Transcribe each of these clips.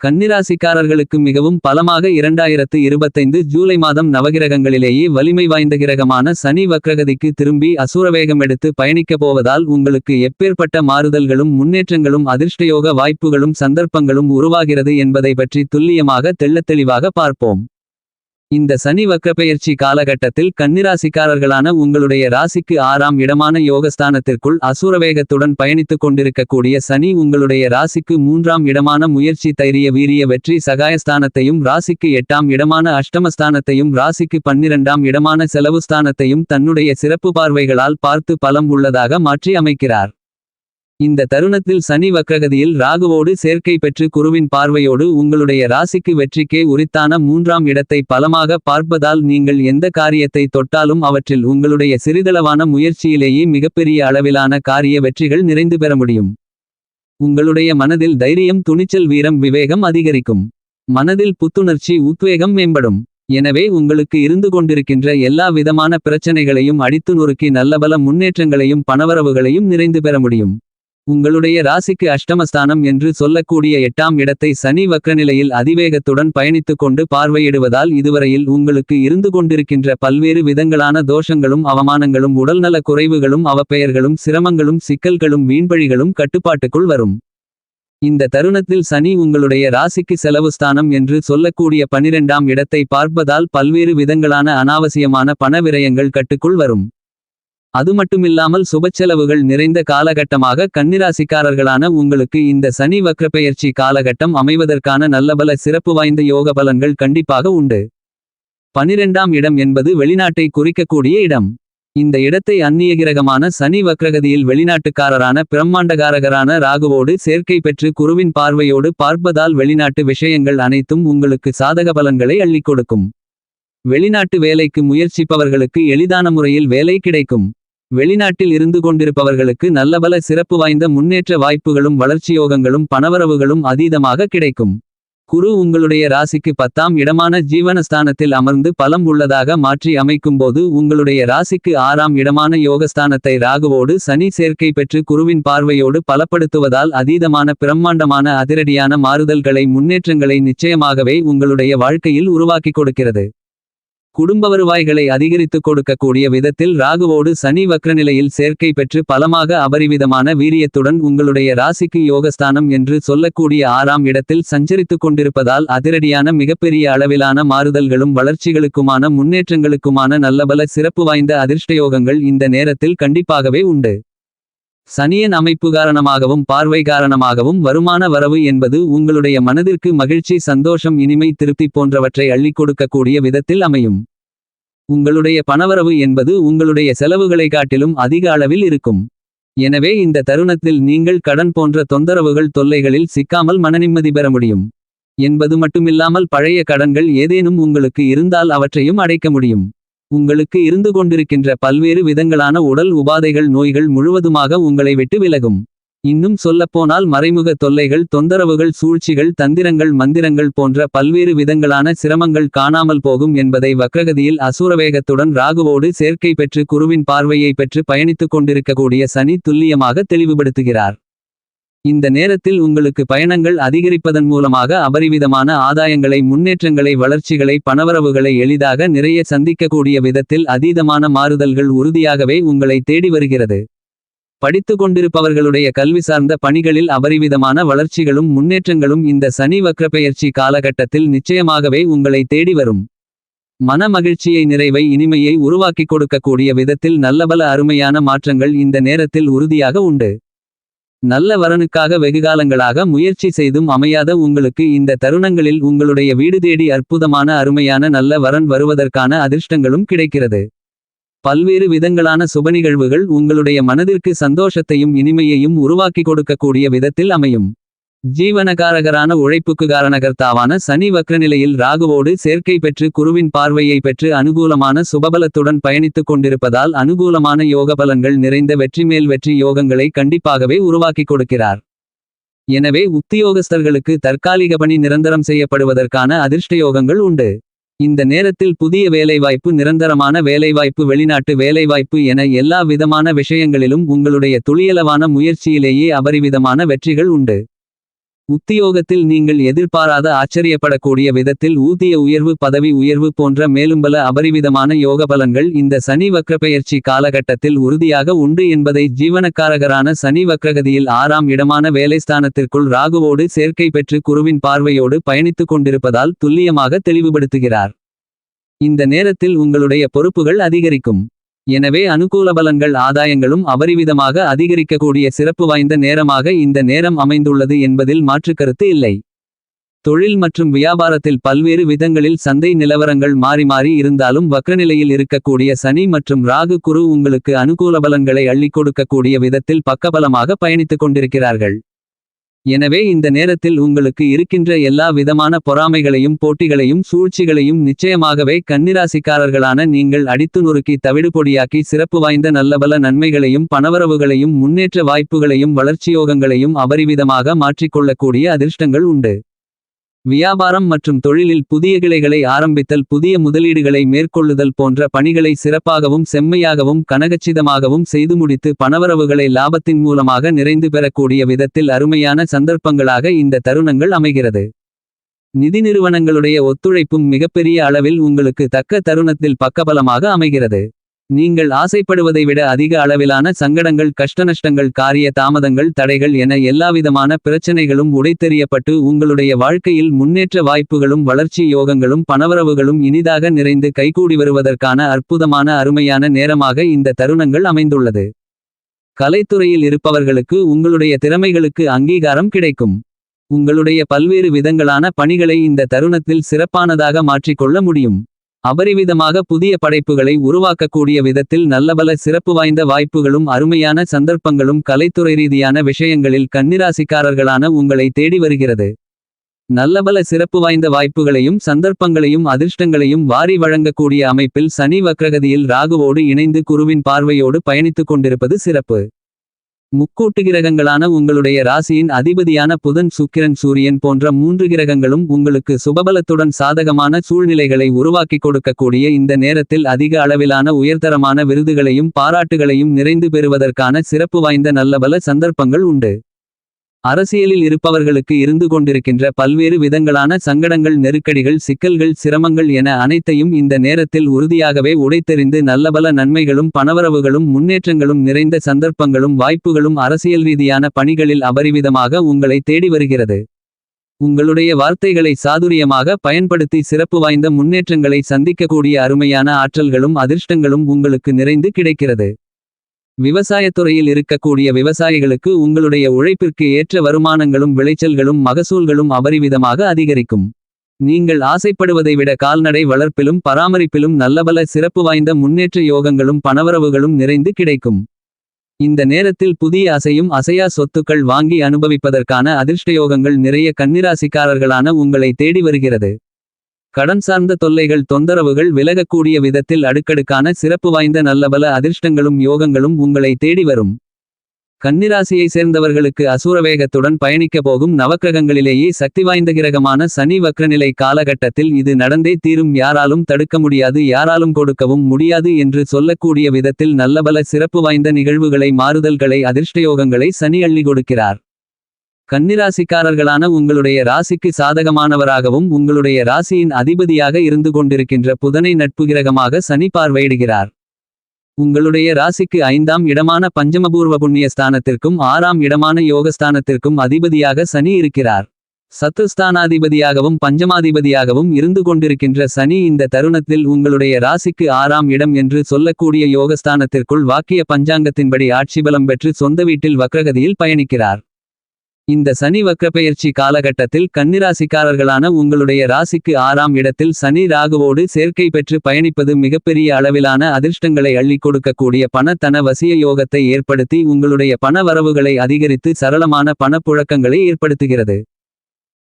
கன்னிராசிக்காரர்களுக்கு மிகவும் பலமாக இரண்டாயிரத்து இருபத்தைந்து ஜூலை மாதம் நவகிரகங்களிலேயே வலிமை வாய்ந்த கிரகமான சனி வக்ரகதிக்கு திரும்பி அசுரவேகம் எடுத்து பயணிக்கப் போவதால் உங்களுக்கு எப்பேற்பட்ட மாறுதல்களும் முன்னேற்றங்களும் அதிர்ஷ்டயோக வாய்ப்புகளும் சந்தர்ப்பங்களும் உருவாகிறது என்பதை பற்றி துல்லியமாக தெள்ளத்தெளிவாக பார்ப்போம். இந்த சனி வக்கப்பெயர்ச்சி காலகட்டத்தில் கன்னிராசிக்காரர்களான உங்களுடைய ராசிக்கு ஆறாம் இடமான யோகஸ்தானத்திற்குள் அசுரவேகத்துடன் பயணித்துக் கொண்டிருக்கக்கூடிய சனி உங்களுடைய ராசிக்கு மூன்றாம் இடமான முயற்சி தைரிய வீரிய வெற்றி சகாயஸ்தானத்தையும் ராசிக்கு எட்டாம் இடமான அஷ்டமஸ்தானத்தையும் ராசிக்கு பன்னிரண்டாம் இடமான செலவு ஸ்தானத்தையும் தன்னுடைய சிறப்பு பார்வைகளால் பார்த்து பலம் உள்ளதாக மாற்றி அமைக்கிறார் இந்த தருணத்தில் சனி வக்ரகதியில் ராகுவோடு சேர்க்கை பெற்று குருவின் பார்வையோடு உங்களுடைய ராசிக்கு வெற்றிக்கே உரித்தான மூன்றாம் இடத்தை பலமாக பார்ப்பதால் நீங்கள் எந்த காரியத்தை தொட்டாலும் அவற்றில் உங்களுடைய சிறிதளவான முயற்சியிலேயே மிகப்பெரிய அளவிலான காரிய வெற்றிகள் நிறைந்து பெற முடியும். உங்களுடைய மனதில் தைரியம் துணிச்சல் வீரம் விவேகம் அதிகரிக்கும். மனதில் புத்துணர்ச்சி உத்வேகம் மேம்படும். எனவே உங்களுக்கு இருந்து கொண்டிருக்கின்ற எல்லா விதமான பிரச்சனைகளையும் அடித்து நொறுக்கி நல்லபல முன்னேற்றங்களையும் பணவரவுகளையும் நிறைந்து பெற முடியும். உங்களுடைய ராசிக்கு அஷ்டமஸ்தானம் என்று சொல்லக்கூடிய எட்டாம் இடத்தை சனி வக்ரநிலையில் அதிவேகத்துடன் பயணித்துக் கொண்டு பார்வையிடுவதால் இதுவரையில் உங்களுக்கு இருந்து கொண்டிருக்கின்ற பல்வேறு விதங்களான தோஷங்களும் அவமானங்களும் உடல்நல குறைவுகளும் அவப்பெயர்களும் சிரமங்களும் சிக்கல்களும் வீண்பழிகளும் கட்டுப்பாட்டுக்குள் வரும். இந்த தருணத்தில் சனி உங்களுடைய ராசிக்கு செலவு ஸ்தானம் என்று சொல்லக்கூடிய பனிரெண்டாம் இடத்தை பார்ப்பதால் பல்வேறு விதங்களான அனாவசியமான பண விரயங்கள் கட்டுக்குள் வரும். அது மட்டுமில்லாமல் சுபச்செலவுகள் நிறைந்த காலகட்டமாக கன்னிராசிக்காரர்களான உங்களுக்கு இந்த சனி வக்ரப்பெயர்ச்சி காலகட்டம் அமைவதற்கான நல்லபல சிறப்பு வாய்ந்த யோக பலன்கள் கண்டிப்பாக உண்டு. பனிரெண்டாம் இடம் என்பது வெளிநாட்டை குறிக்கக்கூடிய இடம். இந்த இடத்தை அந்நிய கிரகமான சனி வக்ரகதியில் வெளிநாட்டுக்காரரான பிரம்மாண்டகாரகரான ராகுவோடு சேர்க்கை பெற்று குருவின் பார்வையோடு பார்ப்பதால் வெளிநாட்டு விஷயங்கள் அனைத்தும் உங்களுக்கு சாதக பலன்களை அள்ளிக் கொடுக்கும். வெளிநாட்டு வேலைக்கு முயற்சிப்பவர்களுக்கு எளிதான முறையில் வேலை கிடைக்கும். வெளிநாட்டில் இருந்து கொண்டிருப்பவர்களுக்கு நல்லபல சிறப்பு வாய்ந்த முன்னேற்ற வாய்ப்புகளும் வளர்ச்சியோகங்களும் பணவரவுகளும் அதீதமாக கிடைக்கும். குரு உங்களுடைய ராசிக்கு பத்தாம் இடமான ஜீவனஸ்தானத்தில் அமர்ந்து பலம் உள்ளதாக மாற்றி அமைக்கும்போது உங்களுடைய ராசிக்கு ஆறாம் இடமான யோகஸ்தானத்தை ராகுவோடு சனி சேர்க்கை பெற்று குருவின் பார்வையோடு பலப்படுத்துவதால் அதீதமான பிரம்மாண்டமான அதிரடியான மாறுதல்களை முன்னேற்றங்களை நிச்சயமாகவே உங்களுடைய வாழ்க்கையில் உருவாக்கிக் கொடுக்கிறது. குடும்ப வருவாய்களை அதிகரித்துக் கொடுக்கக்கூடிய விதத்தில் ராகுவோடு சனி வக்ரநிலையில் சேர்க்கை பெற்று பலமாக அபரிவிதமான வீரியத்துடன் உங்களுடைய ராசிக்கு யோகஸ்தானம் என்று சொல்லக்கூடிய ஆறாம் இடத்தில் சஞ்சரித்துக் கொண்டிருப்பதால் அதிரடியான மிகப்பெரிய அளவிலான மாறுதல்களும் வளர்ச்சிகளுக்குமான முன்னேற்றங்களுக்குமான நல்லபல சிறப்பு வாய்ந்த அதிர்ஷ்டயோகங்கள் இந்த நேரத்தில் கண்டிப்பாகவே உண்டு. சனியன் அமைப்பு காரணமாகவும் பார்வை காரணமாகவும் வருமான வரவு என்பது உங்களுடைய மனதிற்கு மகிழ்ச்சி சந்தோஷம் இனிமை திருப்தி போன்றவற்றை அள்ளிக் கொடுக்கக்கூடிய விதத்தில் அமையும். உங்களுடைய பணவரவு என்பது உங்களுடைய செலவுகளை காட்டிலும் அதிக அளவில் இருக்கும். எனவே இந்த தருணத்தில் நீங்கள் கடன் போன்ற தொந்தரவுகள் தொல்லைகளில் சிக்காமல் மனநிம்மதி பெற முடியும். என்பது மட்டுமில்லாமல் பழைய கடன்கள் ஏதேனும் உங்களுக்கு இருந்தால் அவற்றையும் அடைக்க முடியும். உங்களுக்கு இருந்து கொண்டிருக்கின்ற பல்வேறு விதங்களான உடல் உபாதைகள் நோய்கள் முழுவதுமாக உங்களை விட்டு விலகும். இன்னும் சொல்லப்போனால் மறைமுக தொல்லைகள் தொந்தரவுகள் சூழ்ச்சிகள் தந்திரங்கள் மந்திரங்கள் போன்ற பல்வேறு விதங்களான சிரமங்கள் காணாமல் போகும் என்பதை வக்ரகதியில் அசூரவேகத்துடன் ராகுவோடு சேர்க்கை பெற்று குருவின் பார்வையை பெற்று பயணித்துக் கொண்டிருக்கக்கூடிய சனி துல்லியமாக தெளிவுபடுத்துகிறார். இந்த நேரத்தில் உங்களுக்கு பயணங்கள் அதிகரிப்பதன் மூலமாக அபரிவிதமான ஆதாயங்களை முன்னேற்றங்களை வளர்ச்சிகளை பணவரவுகளை எளிதாக நிறைய சந்திக்கக்கூடிய விதத்தில் அதீதமான மாறுதல்கள் உறுதியாகவே உங்களை தேடி வருகிறது. படித்து கொண்டிருப்பவர்களுடைய கல்வி சார்ந்த பணிகளில் அபரிவிதமான வளர்ச்சிகளும் முன்னேற்றங்களும் இந்த சனி வக்ரப்பெயர்ச்சி காலகட்டத்தில் நிச்சயமாகவே உங்களை தேடி வரும். மன மகிழ்ச்சியை நிறைவை இனிமையை உருவாக்கிக் கொடுக்கக்கூடிய விதத்தில் நல்லபல அருமையான மாற்றங்கள் இந்த நேரத்தில் உறுதியாக உண்டு. நல்ல வரனுக்காக வெகுகாலங்களாக முயற்சி செய்தும் அமையாத உங்களுக்கு இந்த தருணங்களில் உங்களுடைய வீடு தேடி அற்புதமான அருமையான நல்ல வரன் வருவதற்கான அதிர்ஷ்டங்களும் கிடைக்கிறது. பல்வேறு விதங்களான சுபநிகழ்வுகள் உங்களுடைய மனதிற்கு சந்தோஷத்தையும் இனிமையையும் உருவாக்கிக் கொடுக்கக்கூடிய விதத்தில் அமையும். ஜீவனகாரகரான உழைப்புக்கு காரணகர்த்தாவான சனி வக்ரநிலையில் ராகுவோடு சேர்க்கை பெற்று குருவின் பார்வையை பெற்று அனுகூலமான சுபபலத்துடன் பயணித்துக் கொண்டிருப்பதால் அனுகூலமான யோக பலன்கள் நிறைந்த வெற்றிமேல் வெற்றி யோகங்களை கண்டிப்பாகவே உருவாக்கிக் கொடுக்கிறார். எனவே உத்தியோகஸ்தர்களுக்கு தற்காலிக பணி நிரந்தரம் செய்யப்படுவதற்கான அதிர்ஷ்டயோகங்கள் உண்டு. இந்த நேரத்தில் புதிய வேலைவாய்ப்பு நிரந்தரமான வேலைவாய்ப்பு வெளிநாட்டு வேலைவாய்ப்பு என எல்லா விதமான விஷயங்களிலும் உங்களுடைய துளியளவான முயற்சியிலேயே அபரிவிதமான வெற்றிகள் உண்டு. உத்தியோகத்தில் நீங்கள் எதிர்பாராத ஆச்சரியப்படக்கூடிய விதத்தில் ஊதிய உயர்வு பதவி உயர்வு போன்ற மேலும்பல அபரிவிதமான யோகபலன்கள் இந்த சனி வக்ரப்பெயர்ச்சி காலகட்டத்தில் உறுதியாக உண்டு என்பதை ஜீவனக்காரகரான சனி வக்ரகதியில் ஆறாம் இடமான வேலைஸ்தானத்திற்குள் ராகுவோடு சேர்க்கை பெற்று குருவின் பார்வையோடு பயணித்துக் கொண்டிருப்பதால் துல்லியமாக தெளிவுபடுத்துகிறார். இந்த நேரத்தில் உங்களுடைய பொறுப்புகள் அதிகரிக்கும். எனவே அனுகூல பலன்கள் ஆதாயங்களும் அபரிவிதமாக அதிகரிக்கக்கூடிய சிறப்பு வாய்ந்த நேரமாக இந்த நேரம் அமைந்துள்ளது என்பதில் மாற்றுக்கருத்து இல்லை. தொழில் மற்றும் வியாபாரத்தில் பல்வேறு விதங்களில் சந்தை நிலவரங்கள் மாறி மாறி இருந்தாலும் வக்ரநிலையில் இருக்கக்கூடிய சனி மற்றும் ராகு குரு உங்களுக்கு அனுகூல பலன்களை அள்ளிக் கொடுக்கக்கூடிய விதத்தில் பக்கபலமாக பயணித்துக் கொண்டிருக்கிறார்கள். எனவே இந்த நேரத்தில் உங்களுக்கு இருக்கின்ற எல்லா விதமான பொறாமைகளையும் போட்டிகளையும் சூழ்ச்சிகளையும் நிச்சயமாகவே கன்னிராசிக்காரர்களான நீங்கள் அடித்து நொறுக்கி தவிடுபொடியாக்கி சிறப்பு வாய்ந்த நல்லபல நன்மைகளையும் பணவரவுகளையும் முன்னேற்ற வாய்ப்புகளையும் வளர்ச்சியோகங்களையும் அபரிவிதமாக மாற்றிக்கொள்ளக்கூடிய அதிர்ஷ்டங்கள் உண்டு. வியாபாரம் மற்றும் தொழிலில் புதிய கிளைகளை ஆரம்பித்தல் புதிய முதலீடுகளை மேற்கொள்ளுதல் போன்ற பணிகளை சிறப்பாகவும் செம்மையாகவும் கனகச்சிதமாகவும் செய்து முடித்து பணவரவுகளை லாபத்தின் மூலமாக நிறைந்து பெறக்கூடிய விதத்தில் அருமையான சந்தர்ப்பங்களாக இந்த தருணங்கள் அமைகிறது. நிதி நிறுவனங்களுடைய ஒத்துழைப்பும் மிகப்பெரிய அளவில் உங்களுக்கு தக்க தருணத்தில் பக்கபலமாக அமைகிறது. நீங்கள் ஆசைப்படுவதை விட அதிக அளவிலான சங்கடங்கள் கஷ்டநஷ்டங்கள் காரிய தாமதங்கள் தடைகள் என எல்லாவிதமான பிரச்சனைகளும் உடைத்தெறியப்பட்டு உங்களுடைய வாழ்க்கையில் முன்னேற்ற வாய்ப்புகளும் வளர்ச்சி யோகங்களும் பணவரவுகளும் இனிதாக நிறைந்து கைகூடி வருவதற்கான அற்புதமான அருமையான நேரமாக இந்த தருணங்கள் அமைந்துள்ளது. கலைத்துறையில் இருப்பவர்களுக்கு உங்களுடைய திறமைகளுக்கு அங்கீகாரம் கிடைக்கும். உங்களுடைய பல்வேறு விதங்களான பணிகளை இந்த தருணத்தில் சிறப்பானதாக மாற்றிக்கொள்ள முடியும். அபரிவிதமாக புதிய படைப்புகளை உருவாக்கக்கூடிய விதத்தில் நல்லபல சிறப்பு வாய்ந்த வாய்ப்புகளும் அருமையான சந்தர்ப்பங்களும் கலைத்துறை ரீதியான விஷயங்களில் கன்னிராசிக்காரர்களான உங்களை தேடி வருகிறது. நல்லபல சிறப்பு வாய்ந்த வாய்ப்புகளையும் சந்தர்ப்பங்களையும் அதிர்ஷ்டங்களையும் வாரி வழங்கக்கூடிய அமைப்பில் சனி வக்ரகதியில் ராகுவோடு இணைந்து குருவின் பார்வையோடு பயணித்துக் கொண்டிருப்பது சிறப்பு. முக்கூட்டு கிரகங்களான உங்களுடைய ராசியின் அதிபதியான புதன் சுக்கிரன் சூரியன் போன்ற மூன்று கிரகங்களும் உங்களுக்கு சுபபலத்துடன் சாதகமான சூழ்நிலைகளை உருவாக்கிக் கொடுக்கக்கூடிய இந்த நேரத்தில் அதிக அளவிலான உயர்தரமான விருதுகளையும் பாராட்டுகளையும் நிறைந்து பெறுவதற்கான சிறப்பு வாய்ந்த நல்லபல சந்தர்ப்பங்கள் உண்டு. அரசியலில் இருப்பவர்களுக்கு இருந்து கொண்டிருக்கின்ற பல்வேறு விதங்களான சங்கடங்கள் நெருக்கடிகள் சிக்கல்கள் சிரமங்கள் என அனைத்தையும் இந்த நேரத்தில் உறுதியாகவே உடைத்தெறிந்து நல்லபல நன்மைகளும் பணவரவுகளும் முன்னேற்றங்களும் நிறைந்த சந்தர்ப்பங்களும் வாய்ப்புகளும் அரசியல் ரீதியான பணிகளில் அபரிவிதமாக உங்களை தேடி வருகிறது. உங்களுடைய வார்த்தைகளை சாதுரியமாக பயன்படுத்தி சிறப்பு வாய்ந்த முன்னேற்றங்களை சந்திக்கக்கூடிய அருமையான ஆற்றல்களும் அதிர்ஷ்டங்களும் உங்களுக்கு நிறைந்து கிடைக்கிறது. விவசாயத்துறையில் இருக்கக்கூடிய விவசாயிகளுக்கு உங்களுடைய உழைப்பிற்கு ஏற்ற வருமானங்களும் விளைச்சல்களும் மகசூல்களும் அபரிவிதமாக அதிகரிக்கும். நீங்கள் ஆசைப்படுவதை விட கால்நடை வளர்ப்பிலும் பராமரிப்பிலும் நல்லபல சிறப்பு வாய்ந்த முன்னேற்ற யோகங்களும் பணவரவுகளும் நிறைந்து கிடைக்கும். இந்த நேரத்தில் புதிய அசையும் அசையா சொத்துக்கள் வாங்கி அனுபவிப்பதற்கான அதிர்ஷ்டயோகங்கள் நிறைய கன்னிராசிக்காரர்களான உங்களை தேடி வருகிறது. கடன் சார்ந்த தொல்லைகள் தொந்தரவுகள் விலகக்கூடிய விதத்தில் அடுக்கடுக்கான சிறப்பு வாய்ந்த நல்லபல அதிர்ஷ்டங்களும் யோகங்களும் உங்களை தேடி வரும். கன்னிராசியை சேர்ந்தவர்களுக்கு அசூரவேகத்துடன் பயணிக்க போகும் நவக்கிரகங்களிலேயே சக்தி வாய்ந்த கிரகமான சனி வக்ரநிலை காலகட்டத்தில் இது நடந்தே தீரும். யாராலும் தடுக்க முடியாது யாராலும் கொடுக்கவும் முடியாது என்று சொல்லக்கூடிய விதத்தில் நல்லபல சிறப்பு வாய்ந்த நிகழ்வுகளை மாறுதல்களை அதிர்ஷ்டயோகங்களை சனி அள்ளி கொடுக்கிறார். கன்னிராசிக்காரர்களான உங்களுடைய ராசிக்கு சாதகமானவராகவும் உங்களுடைய ராசியின் அதிபதியாக இருந்து கொண்டிருக்கின்ற புதனை நட்பு கிரகமாக சனி பார்வையிடுகிறார். உங்களுடைய ராசிக்கு ஐந்தாம் இடமான பஞ்சமபூர்வ புண்ணிய ஸ்தானத்திற்கும் ஆறாம் இடமான யோகஸ்தானத்திற்கும் அதிபதியாக சனி இருக்கிறார். சத்துஸ்தானாதிபதியாகவும் பஞ்சமாதிபதியாகவும் இருந்து கொண்டிருக்கின்ற சனி இந்த தருணத்தில் உங்களுடைய ராசிக்கு ஆறாம் இடம் என்று சொல்லக்கூடிய யோகஸ்தானத்திற்குள் வாக்கிய பஞ்சாங்கத்தின்படி ஆட்சிபலம் பெற்று சொந்த வீட்டில் வக்ரகதியில் பயணிக்கிறார். இந்த சனி வக்கப்பெயர்ச்சி காலகட்டத்தில் கன்னிராசிக்காரர்களான உங்களுடைய ராசிக்கு ஆறாம் இடத்தில் சனி ராகுவோடு சேர்க்கை பெற்று பயணிப்பது மிகப்பெரிய அளவிலான அதிர்ஷ்டங்களை அள்ளிக் கொடுக்கக்கூடிய பணத்தன வசிய யோகத்தை ஏற்படுத்தி உங்களுடைய பண வரவுகளை அதிகரித்து சரளமான பணப்புழக்கங்களை ஏற்படுத்துகிறது.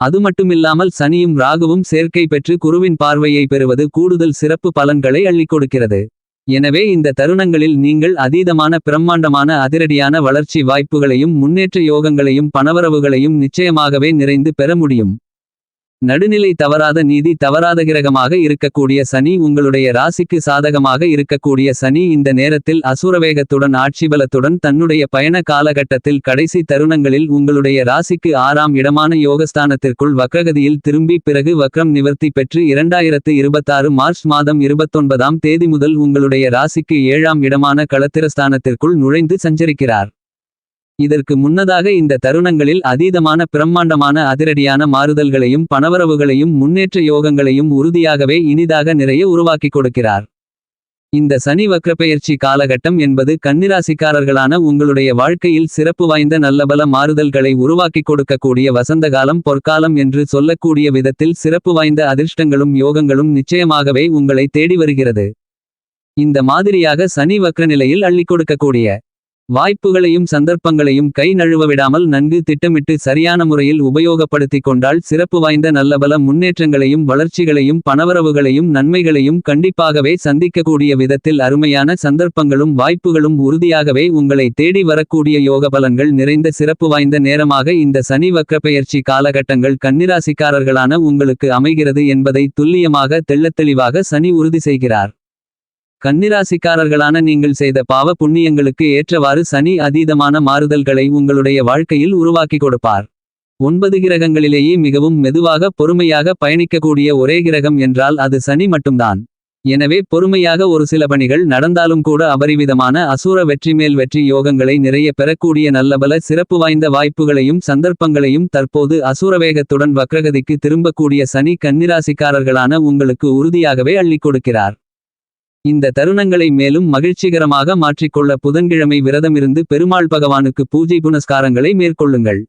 அது மட்டுமில்லாமல் சனியும் ராகுவும் சேர்க்கை பெற்று குருவின் பார்வையை பெறுவது கூடுதல் சிறப்பு பலன்களை அள்ளிக் கொடுக்கிறது. எனவே இந்த தருணங்களில் நீங்கள் அதீதமான பிரம்மாண்டமான அதிரடியான வளர்ச்சி வாய்ப்புகளையும் முன்னேற்ற யோகங்களையும் பணவரவுகளையும் நிச்சயமாகவே நிறைந்து பெற முடியும். நடுநிலை தவறாத நீதி தவறாத கிரகமாக இருக்கக்கூடிய சனி உங்களுடைய ராசிக்கு சாதகமாக இருக்கக்கூடிய சனி இந்த நேரத்தில் அசுரவேகத்துடன் ஆட்சிபலத்துடன் தன்னுடைய பயண காலகட்டத்தில் கடைசி தருணங்களில் உங்களுடைய ராசிக்கு ஆறாம் இடமான யோகஸ்தானத்திற்குள் வக்ரகதியில் திரும்பி பிறகு வக்ரம் நிவர்த்தி பெற்று இரண்டாயிரத்து இருபத்தாறு மார்ச் மாதம் இருபத்தொன்பதாம் தேதி முதல் உங்களுடைய ராசிக்கு ஏழாம் இடமான களத்திரஸ்தானத்திற்குள் நுழைந்து சஞ்சரிக்கிறார். இதற்கு முன்னதாக இந்த தருணங்களில் அதீதமான பிரம்மாண்டமான அதிரடியான மாறுதல்களையும் பணவரவுகளையும் முன்னேற்ற யோகங்களையும் உறுதியாகவே இனிதாக நிறைய உருவாக்கிக் கொடுக்கிறார். இந்த சனி வக்ரப்பெயர்ச்சி காலகட்டம் என்பது கன்னிராசிக்காரர்களான உங்களுடைய வாழ்க்கையில் சிறப்பு வாய்ந்த நல்லபல மாறுதல்களை உருவாக்கிக் கொடுக்கக்கூடிய வசந்த காலம் பொற்காலம் என்று சொல்லக்கூடிய விதத்தில் சிறப்பு வாய்ந்த அதிர்ஷ்டங்களும் யோகங்களும் நிச்சயமாகவே உங்களை தேடி வருகிறது. இந்த மாதிரியாக சனி வக்ர நிலையில் அள்ளிக் கொடுக்கக்கூடிய வாய்ப்புகளையும் சந்தர்ப்பங்களையும் கை நழுவ விடாமல் நன்கு திட்டமிட்டு சரியான முறையில் உபயோகப்படுத்திக் கொண்டால் சிறப்பு வாய்ந்த நல்லபல முன்னேற்றங்களையும் வளர்ச்சிகளையும் பணவரவுகளையும் நன்மைகளையும் கண்டிப்பாகவே சந்திக்கக்கூடிய விதத்தில் அருமையான சந்தர்ப்பங்களும் வாய்ப்புகளும் உறுதியாகவே உங்களை தேடி வரக்கூடிய யோக பலன்கள் நிறைந்த சிறப்பு வாய்ந்த நேரமாக இந்த சனி வக்கப்பெயர்ச்சி காலகட்டங்கள் கன்னிராசிக்காரர்களான உங்களுக்கு அமைகிறது என்பதை துல்லியமாக தெள்ளத்தெளிவாக சனி உறுதி செய்கிறார். கன்னிராசிக்காரர்களான நீங்கள் செய்த பாவ புண்ணியங்களுக்கு ஏற்றவாறு சனி அதீதமான மாறுதல்களை உங்களுடைய வாழ்க்கையில் உருவாக்கி கொடுப்பார். ஒன்பது கிரகங்களிலேயே மிகவும் மெதுவாக பொறுமையாக பயணிக்கக்கூடிய ஒரே கிரகம் என்றால் அது சனி மட்டும்தான். எனவே பொறுமையாக ஒரு சில பணிகள் நடந்தாலும் கூட அபரிவிதமான அசூர வெற்றி மேல் வெற்றி யோகங்களை நிறைய பெறக்கூடிய நல்லபல சிறப்பு வாய்ந்த வாய்ப்புகளையும் சந்தர்ப்பங்களையும் தற்போது அசூரவேகத்துடன் வக்ரகதிக்கு திரும்பக்கூடிய சனி கன்னிராசிக்காரர்களான உங்களுக்கு உறுதியாகவே அள்ளிக் கொடுக்கிறார். இந்த தருணங்களை மேலும் மகிழ்ச்சிகரமாக மாற்றிக்கொள்ள புதன்கிழமை விரதமிருந்து பெருமாள் பகவானுக்கு பூஜை புனஸ்காரங்களை மேற்கொள்ளுங்கள்.